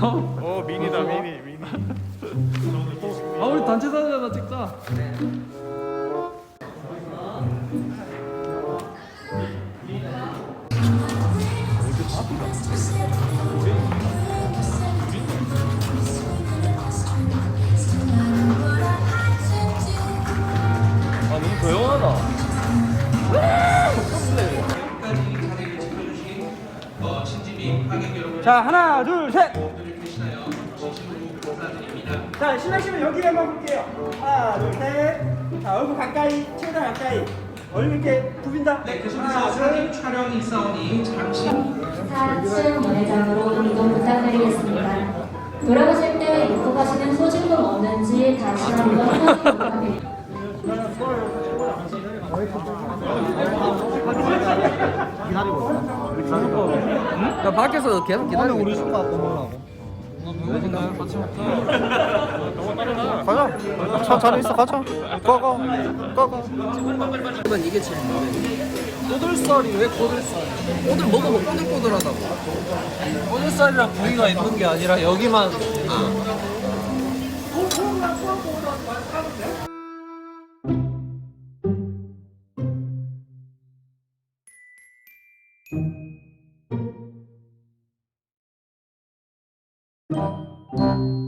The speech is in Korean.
어 미니다 미니 미니. 아 우리 단체 사진 하나 찍자. 아 너무 조용하다. 자 하나 둘 셋. 자 신나시면 여기 한번 볼게요. 하나 둘 셋. 자 얼굴 가까이 최대한 가까이. 얼굴 이렇게 부빈다. 네 계속해서 사진 촬영이 있사오니 잠시 4층 연회장으로 이동 부탁드리겠습니다. 돌아가실 때 입고 가시는 소지품 없는지 다시 한번 확인 부탁드립니다. 나 밖에서 계속 기다리고 우리 술 갖고 먹으라고. 어. 가자. 차 자리 있어 가자. 가가 가가. 난 이게 제일 문제네. 꼬들살이 왜 꼬들살? 꼬들 먹으면 뭐 꼬들꼬들하다고. 꼬들살이랑 부위가 있는 게 아니라 여기만. 아. 감사 thank you